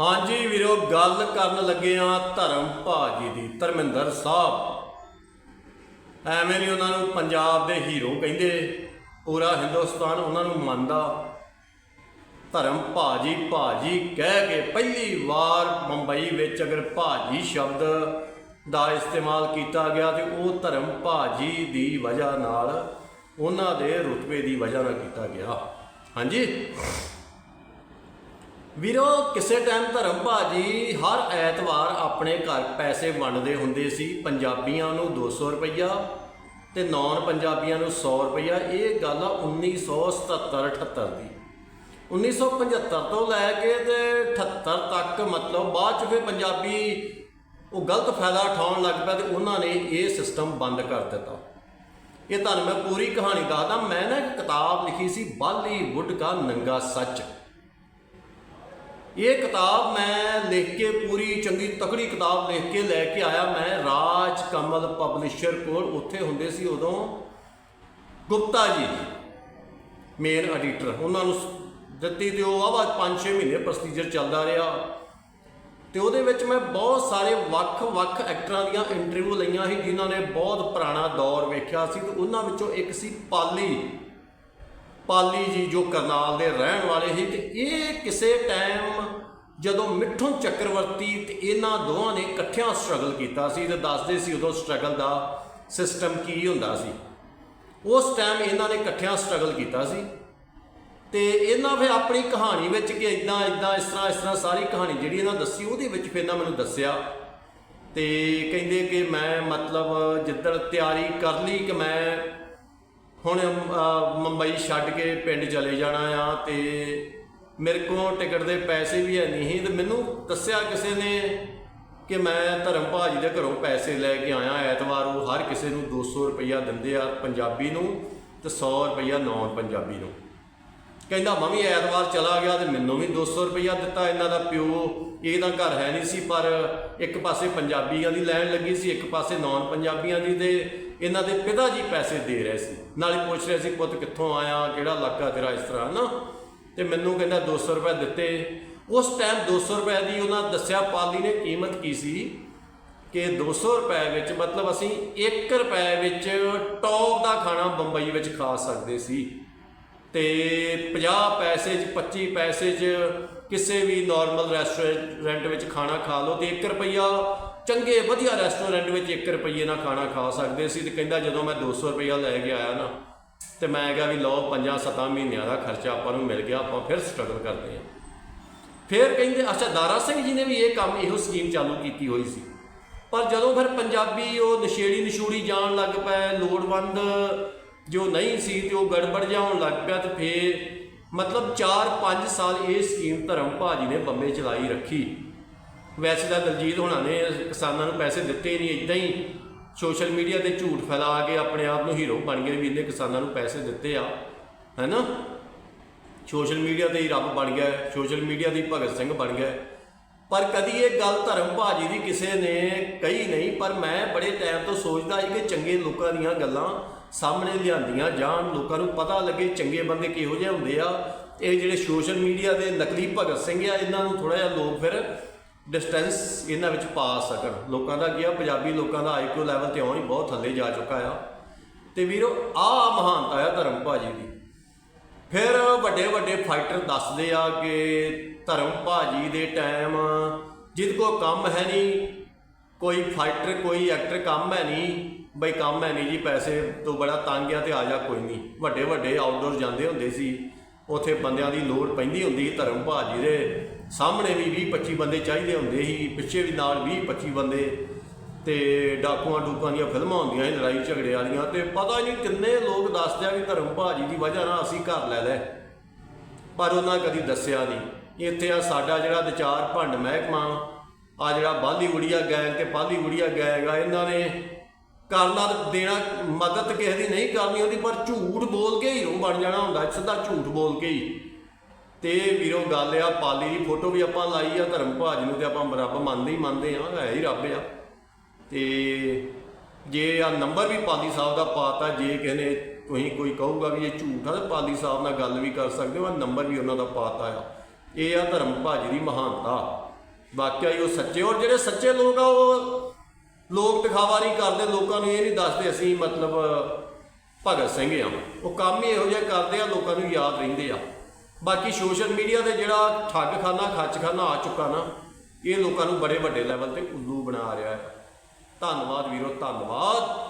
ਹਾਂਜੀ ਵੀਰੋ, ਗੱਲ ਕਰਨ ਲੱਗੇ ਆ ਧਰਮ ਭਾਜੀ ਦੀ, ਧਰਮਿੰਦਰ ਸਾਹਿਬ। ਐਵੇਂ ਨਹੀਂ ਉਹਨਾਂ ਨੂੰ ਪੰਜਾਬ ਦੇ ਹੀਰੋ ਕਹਿੰਦੇ, ਪੂਰਾ ਹਿੰਦੁਸਤਾਨ ਉਹਨਾਂ ਨੂੰ ਮੰਨਦਾ। ਧਰਮ ਭਾਜੀ ਭਾਜੀ ਕਹਿ ਕੇ ਪਹਿਲੀ ਵਾਰ ਮੁੰਬਈ ਵਿੱਚ ਅਗਰ ਭਾਜੀ ਸ਼ਬਦ ਦਾ ਇਸਤੇਮਾਲ ਕੀਤਾ ਗਿਆ ਤੇ ਉਹ ਧਰਮ ਭਾਜੀ ਦੀ ਵਜ੍ਹਾ ਨਾਲ ਉਹਨਾਂ ਦੇ ਰੁਤਬੇ ਦੀ ਵਜ੍ਹਾ ਨਾਲ ਕੀਤਾ ਗਿਆ। ਹਾਂਜੀ? ਵੀਰੋ, ਕਿਸੇ ਟਾਈਮ ਧਰਮ ਭਾਜੀ ਹਰ ਐਤਵਾਰ ਆਪਣੇ ਘਰ ਪੈਸੇ ਵੰਡਦੇ ਹੁੰਦੇ ਸੀ। ਪੰਜਾਬੀਆਂ ਨੂੰ 200 ਰੁਪਈਆ ਤੇ ਨਾਨ ਪੰਜਾਬੀਆਂ ਨੂੰ 100 ਰੁਪਈਆ। ਇਹ ਗੱਲ ਆ 1977 78 ਦੀ। 1975 ਤੋਂ ਲੈ ਕੇ ਤੇ 78 ਤੱਕ ਮਤਲਬ ਬਾਅਦ ਚ ਫਿਰ ਪੰਜਾਬੀ ਉਹ ਗਲਤ ਫਾਇਦਾ ਉਠਾਉਣ ਲੱਗ ਪਿਆ ਤੇ ਉਹਨਾਂ ਨੇ ਇਹ ਸਿਸਟਮ ਬੰਦ ਕਰ ਦਿੱਤਾ। ਇਹ ਤੁਹਾਨੂੰ ਮੈਂ ਪੂਰੀ ਕਹਾਣੀ ਦੱਸਦਾ। ਮੈਂ ਨਾ ਇੱਕ ਕਿਤਾਬ ਲਿਖੀ ਸੀ ਬਾਲੀਵੁੱਡ ਦਾ ਨੰਗਾ ਸੱਚ। ਇਹ ਕਿਤਾਬ ਮੈਂ ਲਿਖ ਕੇ ਪੂਰੀ ਚੰਗੀ ਤਕੜੀ ਕਿਤਾਬ ਲਿਖ ਕੇ ਲੈ ਕੇ ਆਇਆ ਮੈਂ, ਰਾਜ ਕਮਲ ਪਬਲਿਸ਼ਰ ਕੋਲ। ਉੱਥੇ ਹੁੰਦੇ ਸੀ ਉਦੋਂ ਗੁਪਤਾ ਜੀ ਮੇਨ ਐਡੀਟਰ ਉਹਨਾਂ ਨੂੰ ਦਿੱਤੀ ਤੇ ਉਹ ਆਵਾ 5-6 ਮਹੀਨੇ ਪ੍ਰੋਸੀਜਰ ਚੱਲਦਾ ਰਿਹਾ। ਤੇ ਉਹਦੇ ਵਿੱਚ ਮੈਂ ਬਹੁਤ ਸਾਰੇ ਵੱਖ-ਵੱਖ ਐਕਟਰਾਂ ਦੀਆਂ ਇੰਟਰਵਿਊ ਲਈਆਂ ਸੀ, ਜਿਨ੍ਹਾਂ ਨੇ ਬਹੁਤ ਪੁਰਾਣਾ ਦੌਰ ਵੇਖਿਆ ਸੀ ਤੇ ਉਹਨਾਂ ਵਿੱਚੋਂ ਇੱਕ ਸੀ ਪਾਲੀ। ਪਾਲੀ ਜੀ ਜੋ ਕਰਨਾਲ ਦੇ ਰਹਿਣ ਵਾਲੇ ਸੀ ਤੇ ਇਹ ਕਿਸੇ ਟਾਈਮ ਜਦੋਂ ਮਿੱਠੂ ਚੱਕਰਵਰਤੀ ਤੇ ਇਹਨਾਂ ਦੋਵਾਂ ਨੇ ਇਕੱਠਿਆਂ ਸਟਰਗਲ ਕੀਤਾ ਸੀ ਤੇ ਦੱਸਦੇ ਸੀ ਉਦੋਂ ਸਟਰਗਲ ਦਾ ਸਿਸਟਮ ਕੀ ਹੁੰਦਾ ਸੀ। ਉਸ ਟਾਈਮ ਇਹਨਾਂ ਨੇ ਇਕੱਠਿਆਂ ਸਟਰਗਲ ਕੀਤਾ ਸੀ ਤੇ ਇਹਨਾਂ ਫਿਰ ਆਪਣੀ ਕਹਾਣੀ ਵਿੱਚ ਕਿ ਇਦਾਂ ਇਦਾਂ ਇਸ ਤਰ੍ਹਾਂ ਇਸ ਤਰ੍ਹਾਂ ਸਾਰੀ ਕਹਾਣੀ ਜਿਹੜੀ ਇਹਨਾਂ ਦੱਸੀ ਉਹਦੇ ਵਿੱਚ ਫਿਰ ਇਹਨਾਂ ਮੈਨੂੰ ਦੱਸਿਆ ਤੇ ਕਹਿੰਦੇ ਕਿ ਮੈਂ ਮਤਲਬ ਜਿੱਦਣ ਤਿਆਰੀ ਕਰ ਲਈ ਕਿ ਮੈਂ ਹੁਣ ਅਹ, ਮੁੰਬਈ ਛੱਡ ਕੇ ਪਿੰਡ ਚਲੇ ਜਾਣਾ ਆ ਤੇ ਮੇਰੇ ਕੋਲ ਟਿਕਟ ਦੇ ਪੈਸੇ ਵੀ ਹੈ ਨਹੀਂ ਸੀ ਤੇ ਮੈਨੂੰ ਦੱਸਿਆ ਕਿਸੇ ਨੇ ਕਿ ਮੈਂ ਧਰਮ ਭਾਜੀ ਦੇ ਘਰੋਂ ਪੈਸੇ ਲੈ ਕੇ ਆਇਆ ਐਤਵਾਰ ਉਹ ਹਰ ਕਿਸੇ ਨੂੰ 200 ਰੁਪਈਆ ਦਿੰਦੇ ਆ ਪੰਜਾਬੀ ਨੂੰ ਤੇ 100 ਰੁਪਈਆ ਨਾਨ ਪੰਜਾਬੀ ਨੂੰ। ਕਹਿੰਦਾ ਮੈਂ ਵੀ ਐਤਵਾਰ ਚਲਾ ਗਿਆ ਤੇ ਮੈਨੂੰ ਵੀ 200 ਰੁਪਈਆ ਦਿੱਤਾ ਇਹਨਾਂ ਦਾ ਪਿਓ। ਇਹਦਾ ਘਰ ਹੈ ਨਹੀਂ ਸੀ, ਪਰ ਇੱਕ ਪਾਸੇ ਪੰਜਾਬੀਆਂ ਦੀ ਲੈਣ ਲੱਗੀ ਸੀ, ਇੱਕ ਪਾਸੇ ਨਾਨ ਪੰਜਾਬੀਆਂ ਦੀ ਤੇ ਇਹਨਾਂ ਦੇ ਪਿਤਾ ਜੀ ਪੈਸੇ ਦੇ ਰਹੇ ਸੀ। ਨਾਲੇ ਪੁੱਛ ਰਹੇ ਸੀ, ਪੁੱਤ, ਕਿੱਥੋਂ ਆਇਆ? ਕਿਹੜਾ ਇਲਾਕਾ ਤੇਰਾ ਇਸ ਤਰ੍ਹਾਂ? ਨਾ ਤੇ ਮੈਨੂੰ ਕਹਿੰਦਾ 200 ਰੁਪਏ ਦਿੱਤੇ। ਉਸ ਟਾਈਮ 200 ਰੁਪਏ ਦੀ ਉਹਨਾਂ ਦੱਸਿਆ ਪਾਲੀ ਨੇ ਕੀਮਤ ਕੀ ਸੀ? ਕਿ 200 ਰੁਪਏ ਵਿੱਚ, ਮਤਲਬ ਅਸੀਂ 1 ਰੁਪਏ ਵਿੱਚ ਟੌਪ ਦਾ ਖਾਣਾ ਬੰਬਈ ਵਿੱਚ ਖਾ ਸਕਦੇ ਸੀ। ਤੇ 50 ਪੈਸੇ 'ਚ 25 ਪੈਸੇ 'ਚ ਕਿਸੇ ਵੀ ਨਾਰਮਲ ਰੈਸਟੋਰੈਂਟ ਵਿੱਚ ਖਾਣਾ ਖਾ ਲਓ ਤੇ 1 ਰੁਪਈਆ ਚੰਗੇ ਵਧੀਆ ਰੈਸਟੋਰੈਂਟ ਵਿੱਚ 1 ਰੁਪਈਏ ਨਾਲ ਖਾਣਾ ਖਾ ਸਕਦੇ ਸੀ ਤੇ ਕਹਿੰਦਾ ਜਦੋਂ ਮੈਂ 200 ਰੁਪਈਆ ਲੈ ਕੇ ਆਇਆ ਨਾ, ਤੇ ਮੈਂ ਕਿਹਾ ਵੀ ਲਓ 5-7 ਮਹੀਨਿਆਂ ਦਾ ਖਰਚਾ ਆਪਾਂ ਨੂੰ ਮਿਲ ਗਿਆ, ਆਪਾਂ ਫਿਰ ਸਟਰਗਲ ਕਰਦੇ ਹਾਂ। ਫਿਰ ਕਹਿੰਦੇ, ਅੱਛਾ ਦਾਰਾ ਸਿੰਘ ਜੀ ਨੇ ਵੀ ਇਹ ਕੰਮ, ਇਹੋ ਸਕੀਮ ਚਾਲੂ ਕੀਤੀ ਹੋਈ ਸੀ। ਪਰ ਜਦੋਂ ਫਿਰ ਪੰਜਾਬੀ ਉਹ ਨਸ਼ੇੜੀ ਨਸ਼ੂੜੀ ਜਾਣ ਲੱਗ ਪਏ, ਲੋੜਵੰਦ ਜੋ ਨਹੀਂ ਸੀ ਤੇ ਉਹ ਗੜਬੜ ਜਾਉਣ ਲੱਗ ਪਿਆ ਤੇ ਫੇਰ ਮਤਲਬ 4-5 ਸਾਲ ਇਹ ਸਕੀਮ ਧਰਮ ਭਾਜੀ ਨੇ ਬੰਬੇ ਚਲਾਈ ਰੱਖੀ। ਵੈਸੇ ਤਾਂ ਦਲਜੀਤ ਹੋਣਾ ਨੇ ਕਿਸਾਨਾਂ ਨੂੰ ਪੈਸੇ ਦਿੱਤੇ ਨਹੀਂ ਇਦਾਂ ਹੀ ਸੋਸ਼ਲ ਮੀਡੀਆ ਤੇ ਝੂਠ ਫੈਲਾ ਕੇ ਆਪਣੇ ਆਪ ਨੂੰ ਹੀਰੋ ਬਣ ਗਏ ਵੀ ਇਹਨੇ ਕਿਸਾਨਾਂ ਨੂੰ ਪੈਸੇ ਦਿੱਤੇ ਆ, ਹੈਨਾ? ਸੋਸ਼ਲ ਮੀਡੀਆ ਤੇ ਹੀ ਰੱਬ ਬਣ ਗਿਆ, ਸੋਸ਼ਲ ਮੀਡੀਆ 'ਤੇ ਹੀ ਭਗਤ ਸਿੰਘ ਬਣ ਗਿਆ। ਪਰ ਕਦੀ ਇਹ ਗੱਲ ਧਰਮ ਭਾਜੀ ਦੀ ਕਿਸੇ ਨੇ ਕਹੀ ਨਹੀਂ, ਪਰ ਮੈਂ ਬੜੇ ਟਾਈਮ ਤੋਂ ਸੋਚਦਾ ਸੀ ਕਿ ਚੰਗੇ ਲੋਕਾਂ ਦੀਆਂ ਗੱਲਾਂ ਸਾਹਮਣੇ ਲਿਆਂਦੀਆਂ ਜਾਣ। ਲੋਕਾਂ ਨੂੰ ਪਤਾ ਲੱਗੇ ਚੰਗੇ ਬੰਦੇ ਕਿਹੋ ਜਿਹੇ ਹੁੰਦੇ ਆ। ਇਹ ਜਿਹੜੇ ਸੋਸ਼ਲ ਮੀਡੀਆ ਦੇ ਨਕਲੀ ਭਗਤ ਸਿੰਘ ਆ, ਇਹਨਾਂ ਨੂੰ ਥੋੜਾ ਜਿਹਾ ਲੋਕ ਫਿਰ ਡਿਸਟੈਂਸ ਇਹਨਾਂ ਵਿੱਚ ਪਾ ਸਕਣ। ਲੋਕਾਂ ਦਾ ਕੀ ਆ, ਪੰਜਾਬੀ ਲੋਕਾਂ ਦਾ ਆਈਕਿਊ ਲੈਵਲ ਤੇ ਇਉਂ ਹੀ ਬਹੁਤ ਥੱਲੇ ਜਾ ਚੁੱਕਾ ਆ। ਤੇ ਵੀਰੋ, ਆਹ ਮਹਾਨਤਾ ਆ ਧਰਮ ਭਾਜੀ ਦੀ। ਫਿਰ ਵੱਡੇ ਵੱਡੇ ਫਾਈਟਰ ਦੱਸਦੇ ਆ ਕਿ ਧਰਮ ਭਾਜੀ ਦੇ ਟਾਈਮ ਜਿਹਦੇ ਕੋ ਕੰਮ ਹੈ ਨਹੀਂ, ਕੋਈ ਫਾਈਟਰ ਕੋਈ ਐਕਟਰ ਕੰਮ ਹੈ ਨਹੀਂ, ਬਈ ਕੰਮ ਹੈ ਨਹੀਂ ਜੀ, ਪੈਸੇ ਤੋਂ ਬੜਾ ਤੰਗ ਆ ਤੇ ਆ ਜਾ, ਕੋਈ ਨਹੀਂ। ਵੱਡੇ ਵੱਡੇ ਆਊਟਡੋਰ ਜਾਂਦੇ ਹੁੰਦੇ ਸੀ, ਉਥੇ ਬੰਦਿਆਂ ਦੀ ਲੋੜ ਪੈਂਦੀ ਹੁੰਦੀ ਸੀ ਧਰਮ ਭਾਜੀ ਦੇ। ਸਾਹਮਣੇ ਵੀ 20 25 ਬੰਦੇ ਚਾਹੀਦੇ ਹੁੰਦੇ ਸੀ, ਪਿੱਛੇ ਵੀ ਨਾਲ 20 25 ਬੰਦੇ। ਤੇ ਡਾਕੂਆਂ ਡੂਕਾਂ ਦੀਆਂ ਫਿਲਮਾਂ ਹੁੰਦੀਆਂ ਸੀ, ਲੜਾਈ ਝਗੜੇ ਵਾਲੀਆਂ, ਤੇ ਪਤਾ ਹੀ ਨਹੀਂ ਕਿੰਨੇ ਲੋਕ ਦੱਸਦੇ ਆ ਵੀ ਧਰਮ ਭਾਜੀ ਦੀ ਵਜ੍ਹਾ ਨਾਲ ਅਸੀਂ ਘਰ ਲੈ ਲੈ ਪਰ ਉਹਨਾਂ ਕਦੀ ਦੱਸਿਆ ਨਹੀਂ ਇੱਥੇ ਆ ਸਾਡਾ ਜਿਹੜਾ ਵਿਚਾਰ ਭੰਡ ਮਹਿਕਮਾ, ਆ ਜਿਹੜਾ ਬਾਲੀਵੁੜੀਆ ਗੈਂਗ ਤੇ ਬਾਲੀਵੁੜੀਆ ਗੈਂਗ ਆ, ਇਹਨਾਂ ਨੇ ਕਰਨਾ ਦੇਣਾ, ਮਦਦ ਕਿਸੇ ਦੀ ਨਹੀਂ ਕਰਨੀ ਹੁੰਦੀ, ਪਰ ਝੂਠ ਬੋਲ ਕੇ ਹੀਰੋ ਬਣ ਜਾਣਾ ਹੁੰਦਾ ਸਿੱਧਾ ਝੂਠ ਬੋਲ ਕੇ ਹੀ। ਤੇ ਵੀਰੋ, ਗੱਲ ਆ, ਪਾਲੀ ਦੀ ਫੋਟੋ ਵੀ ਆਪਾਂ ਲਾਈ ਆ ਧਰਮ ਭਾਜ ਨੂੰ ਤੇ ਆਪਾਂ ਰੱਬ ਮੰਨਦੇ ਹੀ ਮੰਨਦੇ ਆ, ਹੈ ਹੀ ਰੱਬ ਆ। ਤੇ ਜੇ ਆ ਨੰਬਰ ਵੀ ਪਾਲੀ ਸਾਹਿਬ ਦਾ ਪਾਤਾ, ਜੇ ਕਿਸੇ ਨੇ ਤੁਸੀਂ ਕੋਈ ਕਹੂਗਾ ਵੀ ਇਹ ਝੂਠ ਆ, ਤੇ ਪਾਲੀ ਸਾਹਿਬ ਨਾਲ ਗੱਲ ਵੀ ਕਰ ਸਕਦੇ ਹੋ, ਆ ਨੰਬਰ ਵੀ ਉਹਨਾਂ ਦਾ ਪਾਤਾ ਆ। ਇਹ ਆ ਧਰਮ ਭਾਜੀ ਦੀ ਮਹਾਨਤਾ। ਵਾਕਿਆ ਹੀ ਉਹ ਸੱਚੇ, ਔਰ ਜਿਹੜੇ ਸੱਚੇ ਲੋਕ ਆ, ਉਹ ਲੋਕ ਦਿਖਾਵਾ ਨਹੀਂ ਕਰਦੇ, ਲੋਕਾਂ ਨੂੰ ਇਹ ਨਹੀਂ ਦੱਸਦੇ ਅਸੀਂ ਮਤਲਬ ਭਗਤ ਸਿੰਘ ਆ। ਉਹ ਕੰਮ ਹੀ ਇਹੋ ਜਿਹਾ ਕਰਦੇ ਆ, ਲੋਕਾਂ ਨੂੰ ਯਾਦ ਰਹਿੰਦੇ ਆ। ਬਾਕੀ ਸੋਸ਼ਲ ਮੀਡੀਆ ਤੇ ਜਿਹੜਾ ਠੱਗਖਾਨਾ, ਖੱਚਖਾਨਾ ਆ ਚੁੱਕਾ ਨਾ, ਇਹ ਲੋਕਾਂ ਨੂੰ ਬੜੇ ਵੱਡੇ ਲੈਵਲ ਤੇ ਉੱਲੂ ਬਣਾ ਰਿਹਾ ਹੈ ਧੰਨਵਾਦ ਵੀਰੋ ਧੰਨਵਾਦ।